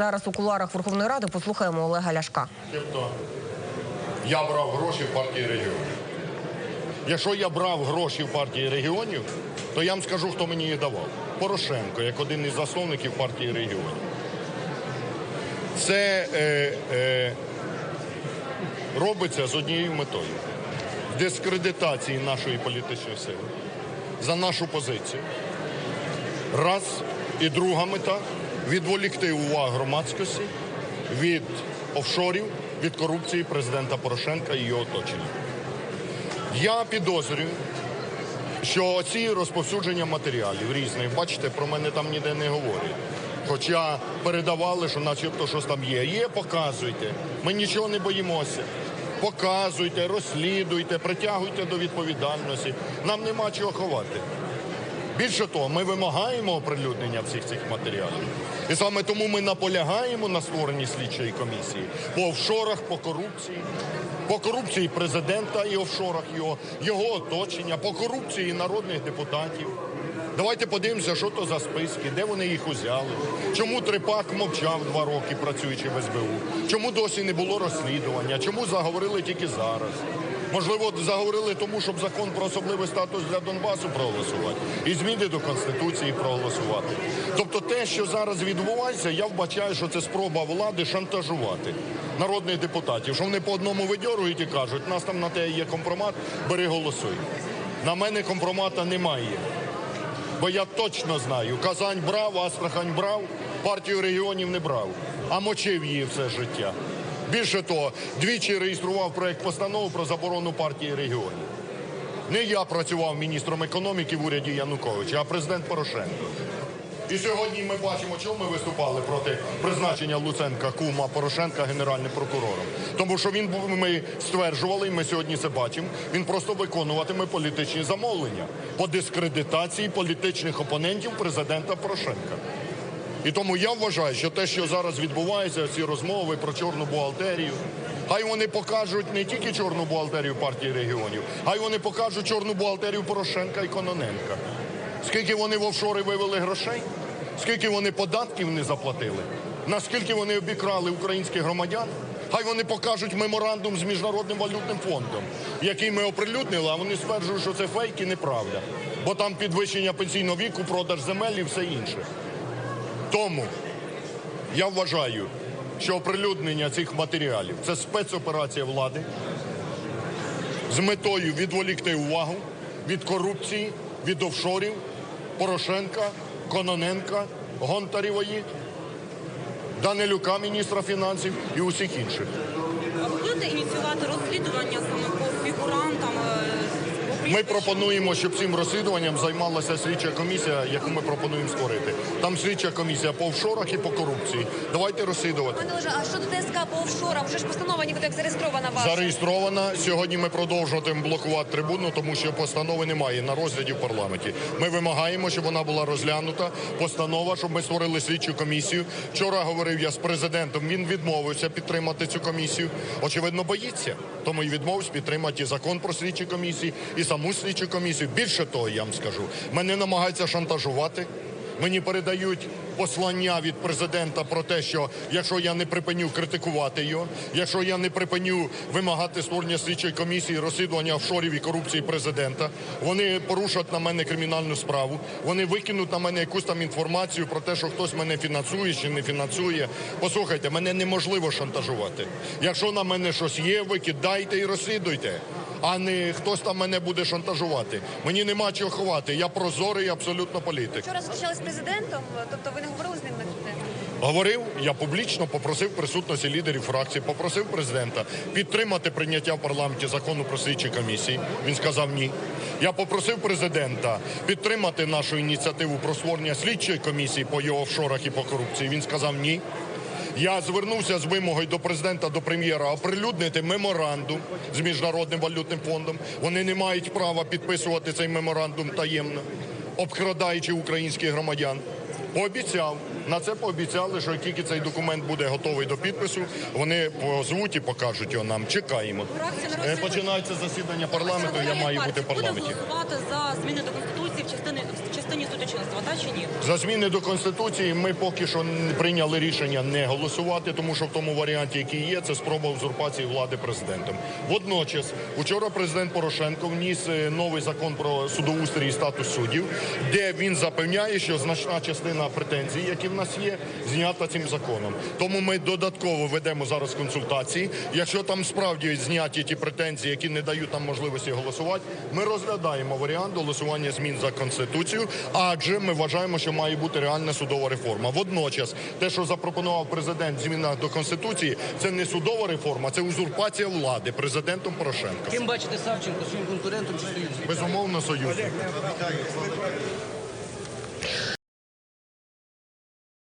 Зараз у кулуарах Верховної Ради послухаємо Олега Ляшка. Тобто я брав гроші в партії регіонів. Якщо я брав гроші в партії регіонів, то я вам скажу, хто мені їх давав. Порошенко, як один із засновників партії регіонів. Це е, е, робиться з однією метою дискредитації нашої політичної сили за нашу позицію. Раз. І друга мета відволікти увагу громадськості від офшорів, від корупції президента Порошенка і його оточення. Я підозрюю, що ці розповсюдження матеріалів різних, бачите, про мене там ніде не говорять. Хоча передавали, що начебто щось там є. Є, показуйте. Ми нічого не боїмося. Показуйте, розслідуйте, притягуйте до відповідальності. Нам нема чого ховати. Більше того, ми вимагаємо оприлюднення всіх цих матеріалів. І саме тому ми наполягаємо на створенні слідчої комісії по офшорах, по корупції, по корупції президента і офшорах його, його оточення, по корупції народних депутатів. Давайте подивимося, що то за списки, де вони їх узяли. Чому Трипак мовчав два роки, працюючи в СБУ? Чому досі не було розслідування? Чому заговорили тільки зараз? Можливо, заговорили тому, щоб закон про особливий статус для Донбасу проголосувати і зміни до Конституції проголосувати. Тобто те, що зараз відбувається, я вбачаю, що це спроба влади шантажувати народних депутатів, що вони по одному видьорують і кажуть, нас там на те є компромат, бери голосуй. На мене компромата немає. Бо я точно знаю, Казань брав, Астрахань брав, партію регіонів не брав, а мочив її все життя. Більше того, двічі реєстрував проект постанови про заборону партії регіонів. Не я працював міністром економіки в уряді Януковича, а президент Порошенко. І сьогодні ми бачимо, чому ми виступали проти призначення Луценка кума Порошенка генеральним прокурором. Тому що він був- ми стверджували, і ми сьогодні це бачимо. Він просто виконуватиме політичні замовлення по дискредитації політичних опонентів президента Порошенка. І тому я вважаю, що те, що зараз відбувається, ці розмови про чорну бухгалтерію, хай вони покажуть не тільки чорну бухгалтерію партії регіонів, хай вони покажуть чорну бухгалтерію Порошенка і Кононенка. Скільки вони в офшори вивели грошей, скільки вони податків не заплатили, наскільки вони обікрали українських громадян. Хай вони покажуть меморандум з міжнародним валютним фондом, який ми оприлюднили, а вони стверджують, що це фейк і неправда. Бо там підвищення пенсійного віку, продаж земель і все інше. Тому я вважаю, що оприлюднення цих матеріалів це спецоперація влади з метою відволікти увагу від корупції, від офшорів Порошенка, Кононенка, Гонтарєвої, Данилюка, міністра фінансів і усіх інших. А ви будете ініціювати розслідування саме по фігурантам? Ми пропонуємо, щоб цим розслідуванням займалася слідча комісія, яку ми пропонуємо створити. Там слідча комісія по офшорах і по корупції. Давайте розслідувати. Пане Олеже, а щодо ТСК по офшорам? Вже ж постанова ніби як зареєстрована ваша. Зареєстрована. Сьогодні ми продовжуватимемо блокувати трибуну, тому що постанови немає на розгляді в парламенті. Ми вимагаємо, щоб вона була розглянута. Постанова, щоб ми створили слідчу комісію. Вчора говорив я з президентом. Він відмовився підтримати цю комісію. Очевидно, боїться. Тому і відмовився підтримати і закон про слідчі комісії, і саму слідчу комісію. Більше того, я вам скажу, мене намагаються шантажувати. Мені передають послання від президента про те, що якщо я не припиню критикувати його, якщо я не припиню вимагати створення слідчої комісії розслідування офшорів і корупції президента, вони порушать на мене кримінальну справу. Вони викинуть на мене якусь там інформацію про те, що хтось мене фінансує чи не фінансує. Послухайте, мене неможливо шантажувати. Якщо на мене щось є, ви кидайте і розслідуйте. А не хтось там мене буде шантажувати. Мені нема чого ховати. Я прозорий абсолютно політик. Вчора зустрічались з президентом, тобто ви не говорили з ним на цю тему? Говорив, я публічно попросив присутності лідерів фракції, попросив президента підтримати прийняття в парламенті закону про слідчі комісії. Він сказав ні. Я попросив президента підтримати нашу ініціативу про створення слідчої комісії по його офшорах і по корупції. Він сказав ні. Я звернувся з вимогою до президента, до прем'єра оприлюднити меморандум з міжнародним валютним фондом. Вони не мають права підписувати цей меморандум таємно, обкрадаючи українських громадян. Пообіцяв. На це пообіцяли, що тільки цей документ буде готовий до підпису, вони позвуть і покажуть його нам. Чекаємо. Е, Починається засідання парламенту. Я маю бути в парламенті. голосувати за зміни до конституції в частині в частині частині та чи ні? За зміни до конституції ми поки що прийняли рішення не голосувати, тому що в тому варіанті, який є, це спроба узурпації влади президентом. Водночас, учора президент Порошенко вніс е, новий закон про судоустрій і статус суддів, де він запевняє, що значна частина претензій, які в нас є, знята цим законом. Тому ми додатково ведемо зараз консультації. Якщо там справді зняті ті претензії, які не дають нам можливості голосувати, ми розглядаємо варіант голосування змін за конституцію, адже ми вважаємо, що має бути реальна судова реформа. Водночас, те, що запропонував президент зміна до конституції, це не судова реформа, це узурпація влади президентом Порошенка. Ким бачите Савченко своїм конкурентом чи союзником? Безумовно, союзник.